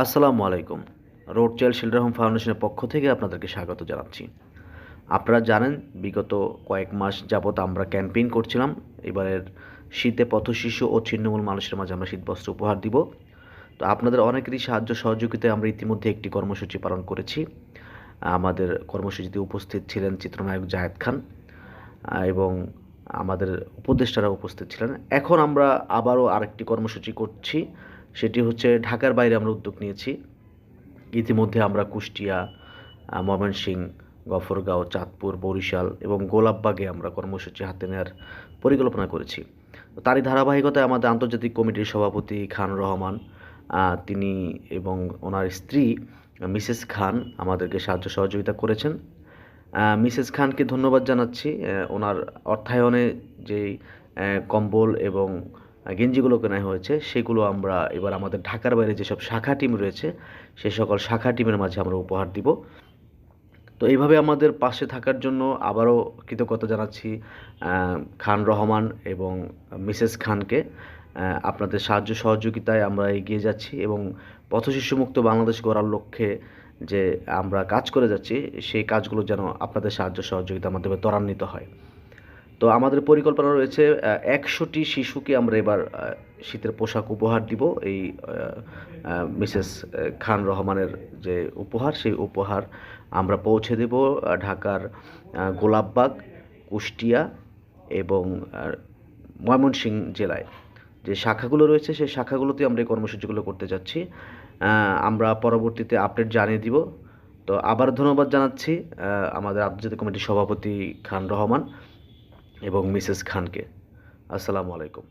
আসসালামু আলাইকুম। Road child শিল্ডার home ফাউন্ডেশনের পক্ষ থেকে আপনাদেরকে স্বাগত জানাচ্ছি। আপনারা জানেন, বিগত কয়েক মাস যাবৎ আমরা ক্যাম্পেইন করছিলাম। এবারের শীতে পথশিশু ও ছিন্নমূল মানুষের মাঝে আমরা শীতবস্ত্র উপহার দিব। তো আপনাদের অনেকেরই সাহায্য সহযোগিতায় আমরা ইতিমধ্যে একটি কর্মসূচি পালন করেছি। আমাদের কর্মসূচিতে উপস্থিত ছিলেন চিত্রনায়ক জাহেদ খান, এবং আমাদের উপদেষ্টারা উপস্থিত ছিলেন। এখন আমরা আবারও আরেকটি কর্মসূচি করছি। সেটি হচ্ছে ঢাকার বাইরে আমরা উদ্যোগ নিয়েছি। ইতিমধ্যে আমরা কুষ্টিয়া ময়মনসিংহ গফরগাঁও, চাঁদপুর, বরিশাল এবং গোলাপবাগে আমরা কর্মসূচি হাতে নেওয়ার পরিকল্পনা করেছি। তারই ধারাবাহিকতায় আমাদের আন্তর্জাতিক কমিটির সভাপতি খান রহমান তিনি এবং ওনার স্ত্রী মিসেস খান আমাদেরকে সাহায্য সহযোগিতা করেছেন। মিসেস খানকে ধন্যবাদ জানাচ্ছি। ওনার অর্থায়নে যেই কম্বল এবং গেঞ্জিগুলো কেনা হয়েছে, সেগুলো আমরা এবার আমাদের ঢাকার বাইরে যেসব শাখা টিম রয়েছে সেই সকল শাখা টিমের মাঝে আমরা উপহার দিব। তো এইভাবে আমাদের পাশে থাকার জন্য আবারও কৃতজ্ঞতা জানাচ্ছি খান রহমান এবং মিসেস খানকে। আপনাদের সাহায্য সহযোগিতায় আমরা এগিয়ে যাচ্ছি এবং পথশিশুমুক্ত বাংলাদেশ গড়ার লক্ষ্যে যে আমরা কাজ করে যাচ্ছি, সেই কাজগুলো যেন আপনাদের সাহায্য সহযোগিতার মাধ্যমে ত্বরান্বিত হয়। তো আমাদের পরিকল্পনা রয়েছে একশোটি শিশুকে আমরা এবার শীতের পোশাক উপহার দিব। এই মিসেস খান রহমানের যে উপহার, সেই উপহার আমরা পৌঁছে দেব ঢাকার গোলাপবাগ, কুষ্টিয়া এবং ময়মনসিংহ জেলায়। যে শাখাগুলো রয়েছে, সেই শাখাগুলোতে আমরা এই কর্মসূচিগুলো করতে যাচ্ছি। আমরা পরবর্তীতে আপডেট জানিয়ে দিব। তো আবার ধন্যবাদ জানাচ্ছি আমাদের আন্তর্জাতিক কমিটির সভাপতি খান রহমান। এবং মিসেস খানকে। আসসালামু আলাইকুম।